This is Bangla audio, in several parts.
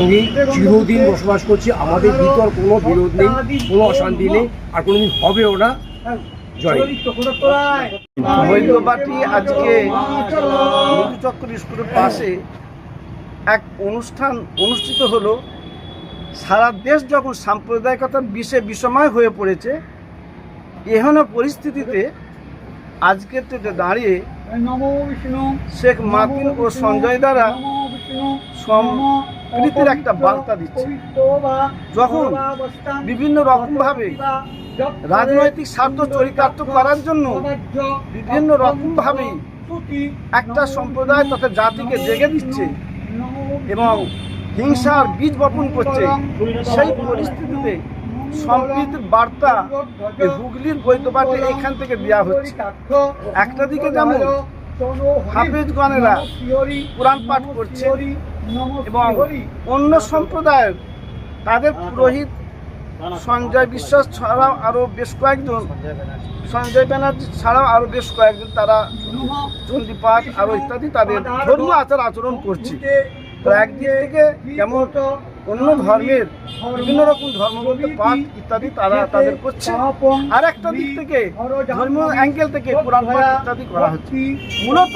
একসঙ্গেই চিরদিন বসবাস করছি। আমাদের ভিতর কোনো বিরোধ নেই কোনো অশান্তি নেই আর কোনোদিন হবেও না। জয় আজকে মধুচক্র স্কুলের পাশে এক অনুষ্ঠান অনুষ্ঠিত হলো। সারা দেশ যখন সাম্প্রদায়িকতার বিষে বিষময় হয়ে পড়েছে এহেন পরিস্থিতিতে আজকে তো দাঁড়িয়ে শেখ মাতিন ও সঞ্জয় দ্বারা সম্প্রীতির একটা বার্তা দিচ্ছে। যখন বিভিন্ন রকমভাবে রাজনৈতিক স্বার্থ চরিতার্থ করার জন্য বিভিন্ন রকমভাবে একটা সম্প্রদায় তথা জাতিকে জেগে দিচ্ছে এবং হিংসার বীজ বপন করছে, সেই পরিস্থিতিতে সম্প্রীতির বার্তা হুগলির বৈদ্যবাটে এখান থেকে দেওয়া হচ্ছে। একটা দিকে যেমন হাফেজগণেরা কোরআন পাঠ করছে এবং অন্য সম্প্রদায়ের তাদের পুরোহিত সঞ্জয় বিশ্বাস ছাড়াও আরও বেশ কয়েকজন সঞ্জয় ব্যানার্জি ছাড়াও আরও বেশ কয়েকজন তারা চণ্ডীপাঠ আরও ইত্যাদি তাদের ধর্মীয় আচার আচরণ করছে তো একদিক থেকে যেমন অন্য ধর্মের বিভিন্ন রকম ধর্মগ্রন্থ পাঠ ইত্যাদি তারা তাদের করছে। আর একটা দিক থেকে ধর্মীয় অ্যাঙ্গেল থেকে কোরআন পাঠ ইত্যাদি করা হচ্ছে। মূলত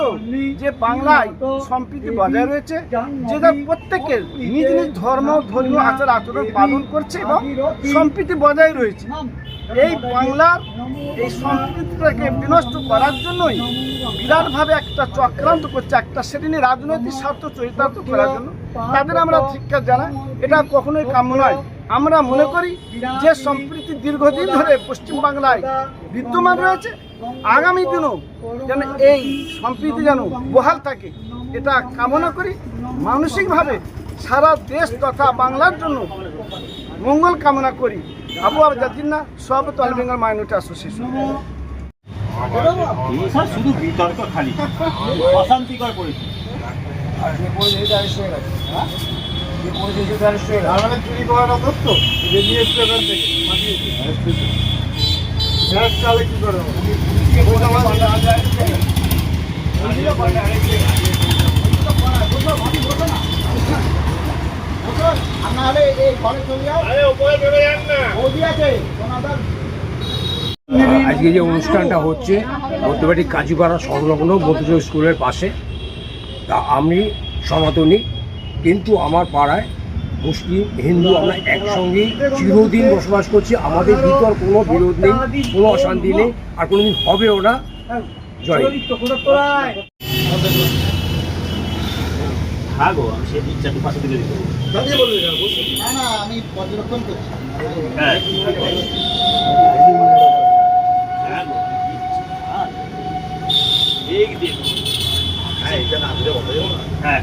যে বাংলায় সম্প্রীতি বজায় রয়েছে যে প্রত্যেকের নিজ নিজ ধর্ম ধর্মীয় আচার আচরণ পালন করছে এবং সম্প্রীতি বজায় রয়েছে। এই বাংলার এই সম্প্রীতিটাকে বিনষ্ট করার জন্যই বিরাটভাবে একটা চক্রান্ত করছে একটা শ্রেণি রাজনৈতিক স্বার্থ চরিতার্থ করার জন্য। তাদের আমরা ধিক্কার জানাই, এটা কখনোই কাম্য নয়। আমরা মনে করি যে সম্প্রীতি দীর্ঘদিন ধরে পশ্চিমবাংলায় বিদ্যমান রয়েছে। আগামী দিনও যেন এই সম্প্রীতি যেন বহাল থাকে, এটা কামনা করি। মানসিকভাবে সারা দেশ তথা বাংলার জন্য মঙ্গল কামনা করি। আবু না সব all Bengal minority association sir শুধু বিতর্ক খালি। অশান্তিকর পরিস্থিতি। চুরি করাটা দোস্ত বেরিয়ে এসছে এখান থেকে। চালে আজকে যে অনুষ্ঠানটা হচ্ছে মধ্যবাড়ি কাজীপাড়া সংলগ্ন মধ্যযোগ স্কুলের পাশে তা আমি সনাতনী কিন্তু আমার পাড়ায় মুসলিম হিন্দু আমরা একসঙ্গেই চিরদিন বসবাস করছি। আমাদের ভিতর কোনো বিরোধ নেই কোনো অশান্তি নেই আর কোনোদিন হবেও না। জয়। হিন্দ। হ্যাঁ গো আমি সেই দিক চারটি পাশে দিকে দিতে আমি পর্যবেক্ষণ করছি হ্যাঁ। এই দিন হ্যাঁ এটা না হয়ে না। হ্যাঁ